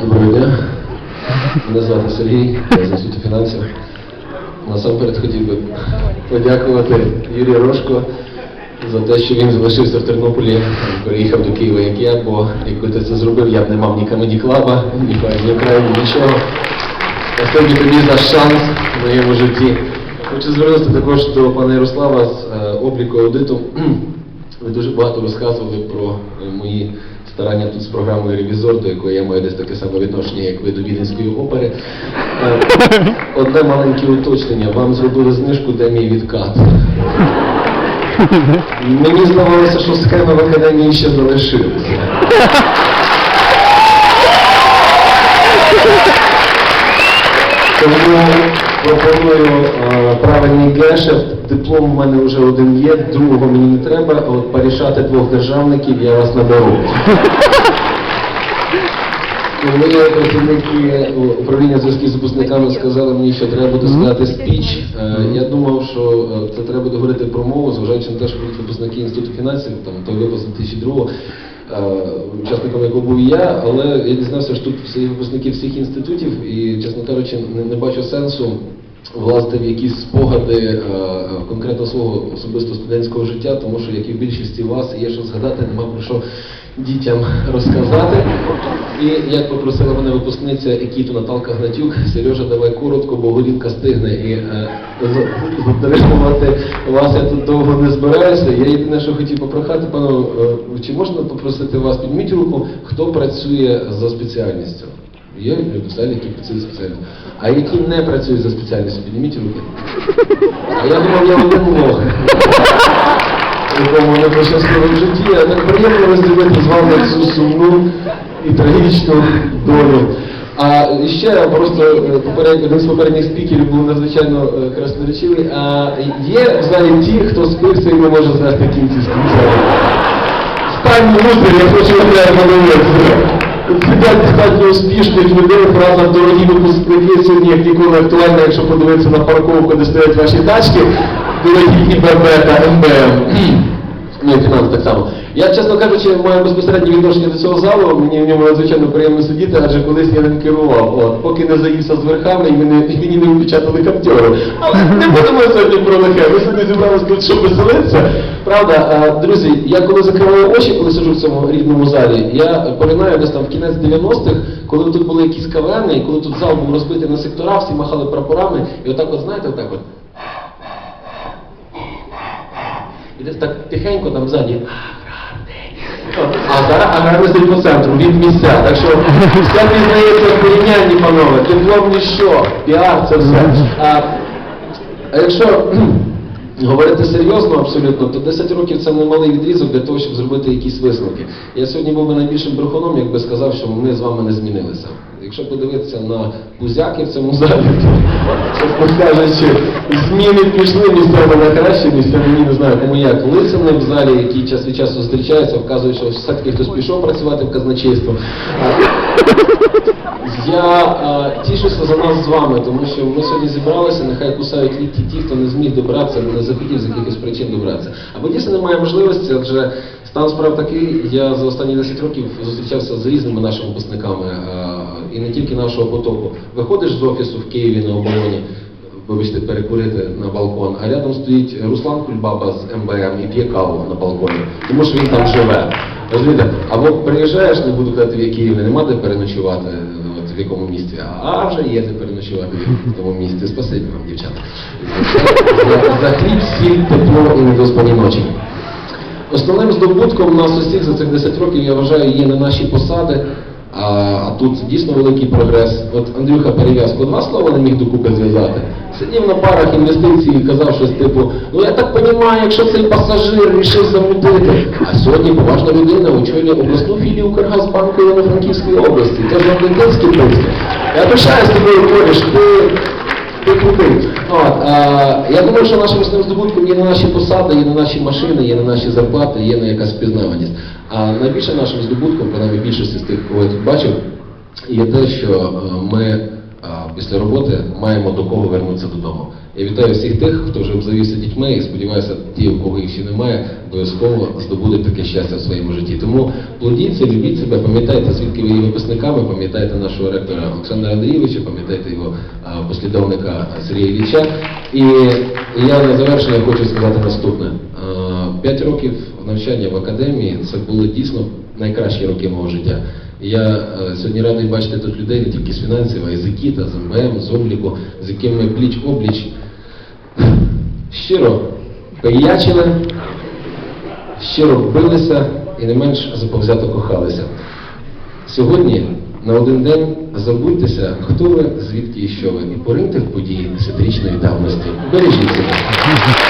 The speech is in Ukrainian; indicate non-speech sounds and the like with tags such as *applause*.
Доброго дня. Мене звати Сергій, я з інституту фінансів. Насамперед хотів би подякувати Юрію Рожко за те, що він залишився в Тернополі, переїхав до Києва, як я, бо якби ти це зробив, я б не мав ні комеді клаба, ні ні краю, нічого. Я сьогодні тобі за шанс в моєму житті. Хочу звернутися також до пана Ярослава з е, обліку аудиту. *clears throat* Ви дуже багато розказували про е, мої старання тут з програмою Ревізор, до якої я маю десь таке саме відношення, як ви до Віденської опери. Е, Одне маленьке уточнення. Вам зробили знижку, де мій відкат. Мені здавалося, що схема в академії ще залишилася. Тому пропоную е, правильний гешефт. Диплом у мене вже один є, другого мені не треба, а от порішати двох державників я вас наберу. Коли працівники управління зв'язків з випускниками сказали мені, що треба буде сказати спіч, е, я думав, що е, це треба буде говорити про мову, зважаючи на те, що будуть випускники інституту фінансів, там той випуск 2002 е, учасником якого був я, але я дізнався, що тут всі випускники всіх інститутів і, чесно кажучи, не, не бачу сенсу влазити в якісь спогади е, конкретно свого особисто студентського життя, тому що, як і в більшості вас, є що згадати, нема про що дітям розказати. І як попросила мене випускниця Екіту Наталка Гнатюк, Сережа, давай коротко, бо горілка стигне. І е, затримувати вас я тут довго не збираюся. Я єдине, що хотів попрохати, пану, е, чи можна попросити вас, підніміть руку, хто працює за спеціальністю? Є люди, які працюють за. А які не працюють за спеціальністю, підніміть руки. А я думав, я один лох якому не пощастило в житті, а так приємно розділити з вами цю сумну і трагічну долю. А ще просто е, один з попередніх спікерів був надзвичайно е, красноречивий. А є в залі ті, хто спився і не може знести кінці з. Стань мудрий, я хочу окремо говорити. Сидять достатньо успішних людей, фраза дорогі випускники сьогодні як ніколи актуальна, якщо подивитися на парковку, де стоять ваші тачки, дорогі ІББ та МБМ. Ну і так само. Я, чесно кажучи, маю безпосереднє відношення до цього залу, мені в ньому надзвичайно приємно сидіти, адже колись я ним керував. От, поки не заївся з верхами і мене, і мені не впечатали каптьори. Але не будемо сьогодні про лихе. Ми собі зібралися тут, щоб веселитися. Правда, Е, друзі, я коли закриваю очі, коли сиджу в цьому рідному залі, я поринаю десь там в кінець 90-х, коли тут були якісь кавени, і коли тут зал був розбитий на сектора, всі махали прапорами, і отак от, знаєте, отак от. І десь так тихенько там ззаді. А зараз аграрний по центру, від місця. Так що все пізнається в порівнянні, панове. Диплом ніщо, піар це все. А, а якщо говорити серйозно абсолютно, то 10 років це немалий відрізок для того, щоб зробити якісь висновки. Я сьогодні був би найбільшим брехуном, якби сказав, що ми з вами не змінилися. Якщо подивитися на пузяки в цьому залі, то, чесно кажучи, зміни пішли місцями на краще, місцями ні, не знаю, кому як. Лисини в залі, які час від часу зустрічаються, вказують, що все-таки хтось пішов працювати в казначейство. Я а, тішуся за нас з вами, тому що ми сьогодні зібралися, нехай кусають лікті ті, хто не зміг добратися або не захотів з якихось причин добратися. Або дійсно немає можливості, адже стан справ такий, я за останні 10 років зустрічався з різними нашими випускниками, і не тільки нашого потоку. Виходиш з офісу в Києві на обороні, вибачте, перекурити на балкон, а рядом стоїть Руслан Кульбаба з МБМ і п'є каву на балконі, тому що він там живе. Розумієте? Або приїжджаєш, не буду казати в якій нема де переночувати, от в якому місці, а вже є де переночувати в тому місці. Спасибі вам, дівчата. За хліб, сіль, тепло і недоспані ночі. Основним здобутком нас усіх за цих 10 років, я вважаю, є не наші посади, а, а тут дійсно великий прогрес. От Андрюха перев'язку два слова не міг докупи зв'язати. Сидів на парах інвестицій і казав щось типу, ну я так розумію, якщо цей пасажир рішив замутити. А сьогодні поважна людина очолює обласну філію Укргазбанку Івано-Франківської області. Це ж Валентинський принцип. Я пишаюсь тобою, Коріш, ти крутий. Я думаю, що нашим основним здобутком є не наші посади, є не наші машини, є не наші зарплати, є не якась впізнаваність. А найбільше нашим здобутком, принаймні більшості з тих, кого я тут бачив, є те, що е, ми після роботи маємо до кого вернутися додому. Я вітаю всіх тих, хто вже обзавівся дітьми, і сподіваюся, ті, у кого їх ще немає, обов'язково здобудуть таке щастя в своєму житті. Тому плодіться, любіть себе, пам'ятайте, звідки ви є випускниками, пам'ятайте нашого ректора Олександра Андрійовича, пам'ятайте його послідовника Сергія Ілліча. І я на завершення хочу сказати наступне. П'ять років навчання в академії це були дійсно найкращі роки мого життя. Я е, сьогодні радий бачити тут людей не тільки з фінансів, а й з ЕКІТа, з МБМ, з обліку, з якими пліч обліч щиро пиячили, щиро билися і не менш заповзято кохалися. Сьогодні на один день забудьтеся, хто ви, звідки і що ви, і пориньте в події десятирічної давності. Бережіть себе.